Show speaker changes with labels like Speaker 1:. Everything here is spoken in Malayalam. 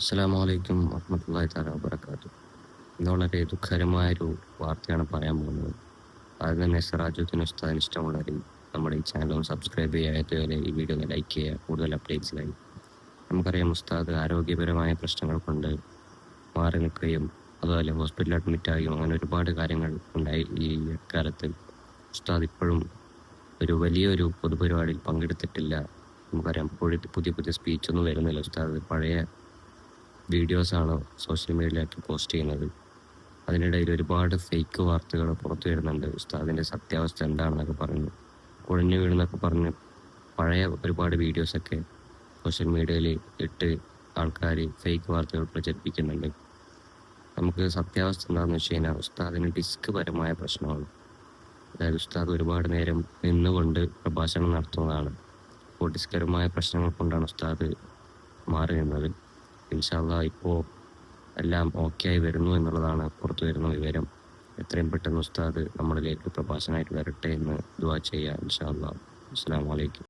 Speaker 1: അസ്സാം വലൈക്കും വർഹമത്തല്ലാഹി താല വാബർക്കാത്തു ഇന്ന് വളരെ ദുഃഖകരമായൊരു വാർത്തയാണ് പറയാൻ പോകുന്നത്. ആദ്യം തന്നെ സിറാജുദ്ദീൻ ഉസ്താദിന് ഇഷ്ടമുള്ളവർ നമ്മുടെ ഈ ചാനൽ ഒന്ന് സബ്സ്ക്രൈബ് ചെയ്യുക അതുപോലെ ഈ വീഡിയോ ലൈക്ക് ചെയ്യുക കൂടുതൽ അപ്ഡേറ്റ്സിലായി നമുക്കറിയാം ഉസ്താദ് ആരോഗ്യപരമായ പ്രശ്നങ്ങൾ കൊണ്ട് മാറി നിൽക്കുകയും അതുപോലെ ഹോസ്പിറ്റലിൽ അഡ്മിറ്റ് ആവുകയും അങ്ങനെ ഒരുപാട് കാര്യങ്ങൾ ഉണ്ടായി ഈ കാലത്ത്. ഉസ്താദ് ഇപ്പോഴും ഒരു വലിയൊരു പൊതുപരിപാടിയിൽ പങ്കെടുത്തിട്ടില്ല. നമുക്കറിയാം പുതിയ പുതിയ സ്പീച്ചൊന്നും വരുന്നില്ല ഉസ്താദ്. പഴയ വീഡിയോസാണ് സോഷ്യൽ മീഡിയയിലേക്ക് പോസ്റ്റ് ചെയ്യുന്നത്. അതിനിടയിൽ ഒരുപാട് ഫേക്ക് വാർത്തകൾ പുറത്തു വരുന്നുണ്ട്. ഉസ്താദിന്റെ സത്യാവസ്ഥ എന്താണെന്നൊക്കെ പറഞ്ഞു കുഴഞ്ഞു വീണെന്നൊക്കെ പറഞ്ഞ് പഴയ ഒരുപാട് വീഡിയോസൊക്കെ സോഷ്യൽ മീഡിയയിൽ ഇട്ട് ആൾക്കാർ ഫേക്ക് വാർത്തകൾ പ്രചരിപ്പിക്കുന്നുണ്ട്. നമുക്ക് സത്യാവസ്ഥ എന്താണെന്ന് വെച്ച് കഴിഞ്ഞാൽ ഉസ്താദിന് ഡിസ്ക് പരമായ പ്രശ്നമാണ്. അതായത് ഉസ്താദ് ഒരുപാട് നേരം നിന്നുകൊണ്ട് പ്രഭാഷണം നടത്തുന്നതാണ്. അപ്പോൾ ഡിസ്കരമായ പ്രശ്നങ്ങൾ കൊണ്ടാണ് ഉസ്താദ് മാറി നിന്നത്. ഇൻഷാല്ല ഇപ്പോൾ എല്ലാം ഓക്കെ ആയി വരുന്നു എന്നുള്ളതാണ് പുറത്തു വരുന്ന വിവരം. എത്രയും പെട്ടെന്ന് ഉസ്താദ് നമ്മളിലേക്ക് പ്രഭാഷണമായിട്ട് വരട്ടെ എന്ന് ദുവാ ചെയ്യാം ഇൻഷാല്ല അസ്സാം വലൈക്കും